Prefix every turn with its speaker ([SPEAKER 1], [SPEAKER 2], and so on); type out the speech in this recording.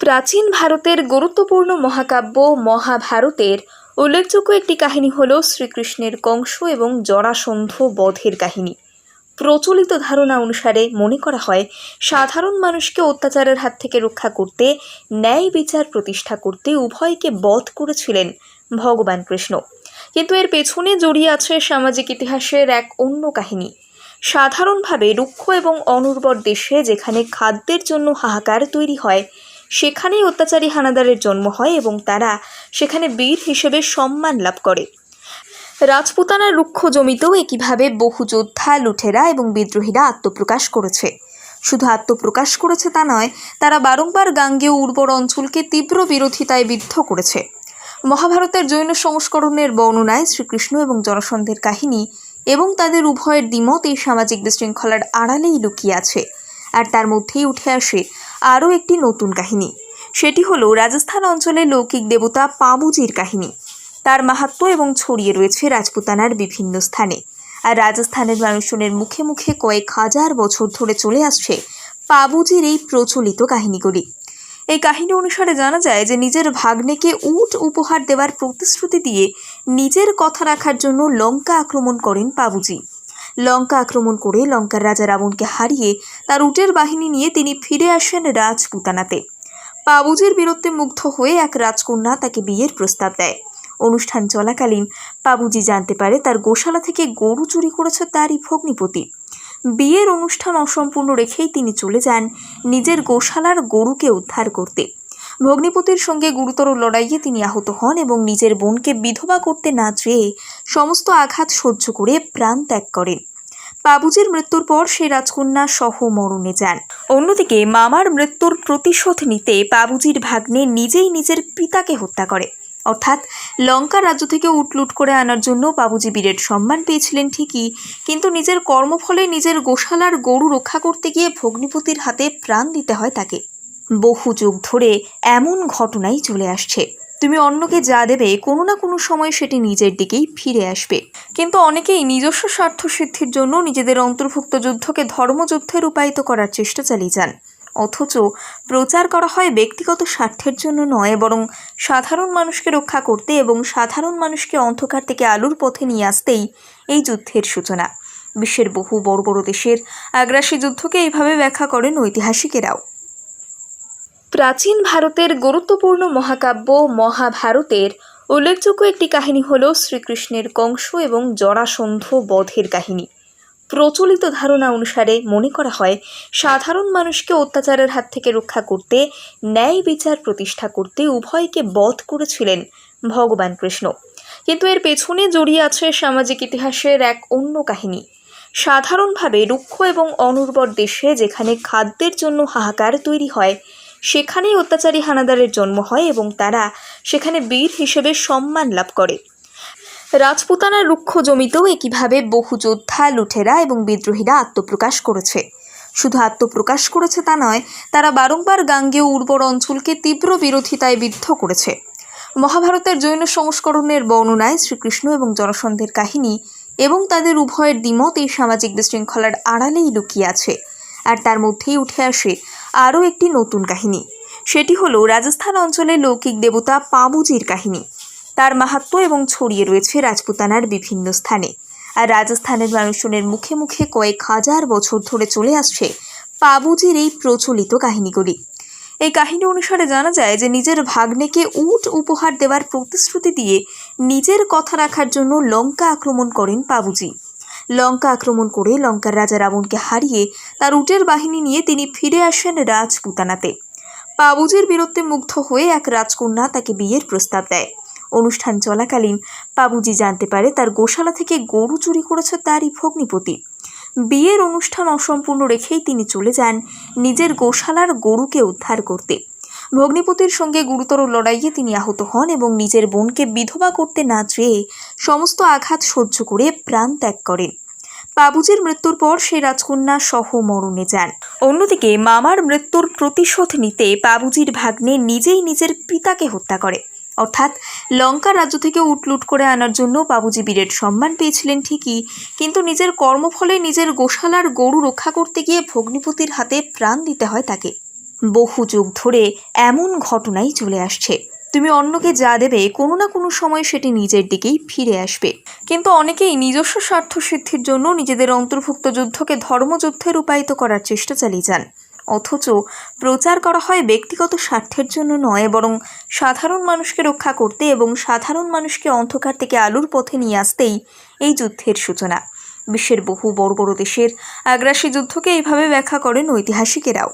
[SPEAKER 1] প্রাচীন ভারতের গুরুত্বপূর্ণ মহাকাব্য মহাভারতের উল্লেখযোগ্য একটি কাহিনী হল শ্রীকৃষ্ণের কংস এবং জরাসন্ধ বধের কাহিনী। প্রচলিত ধারণা অনুসারে মনে করা হয়, সাধারণ মানুষকে অত্যাচারের হাত থেকে রক্ষা করতে, ন্যায় বিচার প্রতিষ্ঠা করতে উভয়কে বধ করেছিলেন ভগবান কৃষ্ণ। কিন্তু এর পেছনে জড়িয়ে আছে সামাজিক ইতিহাসের এক অন্য কাহিনী। সাধারণভাবে রুক্ষ এবং অনুর্বর দেশে যেখানে খাদ্যের জন্য হাহাকার তৈরি হয় সেখানেই অত্যাচারী হানাদারের জন্ম হয় এবং তারা সেখানে বীর হিসেবে সম্মান লাভ করে। রাজপুতানার রুক্ষ জমিতেও একইভাবে বহু যোদ্ধা লুঠেরা এবং বিদ্রোহীরা আত্মপ্রকাশ করেছে। শুধু আত্মপ্রকাশ করেছে তা নয়, তারা বারংবার গাঙ্গেয় উর্বর অঞ্চলকে তীব্র বিরোধিতায় বিদ্ধ করেছে। মহাভারতের জৈন সংস্করণের বর্ণনায় শ্রীকৃষ্ণ এবং জনসন্ধের কাহিনী এবং তাদের উভয়ের দ্বিমত এই সামাজিক বিশৃঙ্খলার আড়ালেই লুকিয়ে আছে। আর তার মধ্যেই উঠে আসে আরও একটি নতুন কাহিনী। সেটি হলো রাজস্থান অঞ্চলের লৌকিক দেবতা পাবুজির কাহিনী। তার মাহাত্ম্য এবং ছড়িয়ে রয়েছে রাজপুতানার বিভিন্ন স্থানে। আর রাজস্থানের মানুষজনের মুখে মুখে কয়েক হাজার বছর ধরে চলে আসছে পাবুজির এই প্রচলিত কাহিনীগুলি। এই কাহিনী অনুসারে জানা যায় যে নিজের ভাগ্নেকে উট উপহার দেওয়ার প্রতিশ্রুতি দিয়ে নিজের কথা রাখার জন্য লঙ্কা আক্রমণ করেন পাবুজি লঙ্কা আক্রমণ করে লঙ্কার রাজা রাবণকে হারিয়ে তার উটের বাহিনী নিয়ে তিনি ফিরে আসেন রাজপুতানাতে। পাবুজির বীরত্বে মুগ্ধ হয়ে এক রাজকন্যা তাকে বিয়ের প্রস্তাব দেয়। অনুষ্ঠান চলাকালীন পাবুজি জানতে পারে তার গোশালা থেকে গরু চুরি করেছে তারই ভগ্নিপতি। বিয়ের অনুষ্ঠান অসম্পূর্ণ রেখেই তিনি চলে যান নিজের গোশালার গরুকে উদ্ধার করতে। ভগ্নিপতির সঙ্গে গুরুতর লড়াইয়ে তিনি আহত হন এবং নিজের বোনকে বিধবা করতে না চেয়ে সমস্ত আঘাত সহ্য করে প্রাণ ত্যাগ করেন। বাবুজির মৃত্যুর পর সে রাজকন্যা সহ মরণে যান। অন্যদিকে মামার মৃত্যুর প্রতিশোধ নিতে বাবুজির ভাগ্নে নিজেই নিজের পিতাকে হত্যা করে। অর্থাৎ লঙ্কা রাজ্য থেকে উটলুট করে আনার জন্য বাবুজি বীরের সম্মান পেয়েছিলেন ঠিকই, কিন্তু নিজের কর্মফলে নিজের গোশালার গরু রক্ষা করতে গিয়ে ভগ্নিপতির হাতে প্রাণ দিতে হয় তাকে। বহু যুগ ধরে এমন ঘটনাই চলে আসছে। তুমি অন্যকে যা দেবে, কোনো না কোনো সময় সেটি নিজের দিকেই ফিরে আসবে। কিন্তু অনেকেই নিজস্ব স্বার্থ সিদ্ধির জন্য নিজেদের অন্তর্ভুক্ত যুদ্ধকে ধর্মযুদ্ধে রূপায়িত করার চেষ্টা চালিয়ে যান। অথচ প্রচার করা হয় ব্যক্তিগত স্বার্থের জন্য নয়, বরং সাধারণ মানুষকে রক্ষা করতে এবং সাধারণ মানুষকে অন্ধকার থেকে আলোর পথে নিয়ে আসতেই এই যুদ্ধের সূচনা। বিশ্বের বহু বড় বড় দেশের আগ্রাসী যুদ্ধকে এইভাবে ব্যাখ্যা করেন ঐতিহাসিকেরাও। প্রাচীন ভারতের গুরুত্বপূর্ণ মহাকাব্য মহাভারতের উল্লেখযোগ্য একটি কাহিনী হল শ্রীকৃষ্ণের কংস এবং জরাসন্ধ বধের কাহিনী। প্রচলিত ধারণা অনুসারে মনে করা হয়, সাধারণ মানুষকে অত্যাচারের হাত থেকে রক্ষা করতে, ন্যায় বিচার প্রতিষ্ঠা করতে উভয়কে বধ করেছিলেন ভগবান কৃষ্ণ। কিন্তু এর পেছনে জড়িয়ে আছে সামাজিক ইতিহাসের এক অন্য কাহিনী। সাধারণভাবে রুক্ষ এবং অনুর্বর দেশে যেখানে খাদ্যের জন্য হাহাকার তৈরি হয় সেখানেই অত্যাচারী হানাদারের জন্ম হয় এবং তারা সেখানে বীর হিসেবে সম্মান লাভ করে। রাজপুতানার রুক্ষ জমিতেও একইভাবে বহু যোদ্ধা, লুঠেরা এবং বিদ্রোহীরা আত্মপ্রকাশ করেছে। শুধু আত্মপ্রকাশ করেছে তা নয়, তারা বারংবার গাঙ্গেয় উর্বর অঞ্চলকে তীব্র বিরোধিতায় বিদ্ধ করেছে। মহাভারতের জৈন সংস্করণের বর্ণনায় শ্রীকৃষ্ণ এবং জনসন্ধের কাহিনী এবং তাদের উভয়ের দ্বিমত এই সামাজিক বিশৃঙ্খলার আড়ালেই লুকিয়ে আছে। আর তার মধ্যেই উঠে আসে আরও একটি নতুন কাহিনী। সেটি হলো রাজস্থান অঞ্চলে লৌকিক দেবতা পাবুজির কাহিনী। তার মাহাত্ম্য এবং ছড়িয়ে রয়েছে রাজপুতানার বিভিন্ন স্থানে। আর রাজস্থানের মানুষজনের মুখে মুখে কয়েক হাজার বছর ধরে চলে আসছে পাবুজির এই প্রচলিত কাহিনীগুলি। এই কাহিনী অনুসারে জানা যায় যে নিজের ভাগ্নেকে উট উপহার দেওয়ার প্রতিশ্রুতি দিয়ে নিজের কথা রাখার জন্য লঙ্কা আক্রমণ করেন পাবুজি লঙ্কা আক্রমণ করে লঙ্কার রাজা রাবণকে হারিয়ে তার উটের বাহিনী নিয়ে তিনি ফিরে আসেন রাজপুতানাতে। পাবুজির বীরত্বে মুগ্ধ হয়ে এক রাজকন্যা তাকে বিয়ের প্রস্তাব দেয়। অনুষ্ঠান চলাকালীন পাবুজি জানতে পারে তার গোশালা থেকে গরু চুরি করেছে তারই ভগ্নিপতি। বিয়ের অনুষ্ঠান অসম্পূর্ণ রেখেই তিনি চলে যান নিজের গোশালার গরুকে উদ্ধার করতে। ভগ্নিপতির সঙ্গে গুরুতর লড়াইয়ে তিনি আহত হন এবং নিজের বোনকে বিধবা করতে না চেয়ে সমস্ত আঘাত সহ্য করে প্রাণ ত্যাগ করেন। বাবুজির মৃত্যুর পর সে রাজকন্যা সহ মরণে যান। অন্যদিকে মামার মৃত্যুর প্রতিশোধ নিতে বাবুজির ভাগ্নে নিজেই নিজের পিতাকে হত্যা করে। অর্থাৎ লঙ্কা রাজ্য থেকে উটলুট করে আনার জন্য বাবুজি বীরের সম্মান পেয়েছিলেন ঠিকই, কিন্তু নিজের কর্মফলে নিজের গোশালার গরু রক্ষা করতে গিয়ে ভগ্নিপতির হাতে প্রাণ দিতে হয় তাকে। বহু যুগ ধরে এমন ঘটনাই চলে আসছে। তুমি অন্যকে যা দেবে, কোনো না কোনো সময় সেটি নিজের দিকেই ফিরে আসবে। কিন্তু অনেকেই নিজস্ব স্বার্থ সিদ্ধির জন্য নিজেদের অন্তর্ভুক্ত যুদ্ধকে ধর্মযুদ্ধে রূপায়িত করার চেষ্টা চালিয়ে যান। অথচ প্রচার করা হয় ব্যক্তিগত স্বার্থের জন্য নয়, বরং সাধারণ মানুষকে রক্ষা করতে এবং সাধারণ মানুষকে অন্ধকার থেকে আলোর পথে নিয়ে আসতেই এই যুদ্ধের সূচনা। বিশ্বের বহু বড় বড় দেশের আগ্রাসী যুদ্ধকে এইভাবে ব্যাখ্যা করেন ঐতিহাসিকেরাও।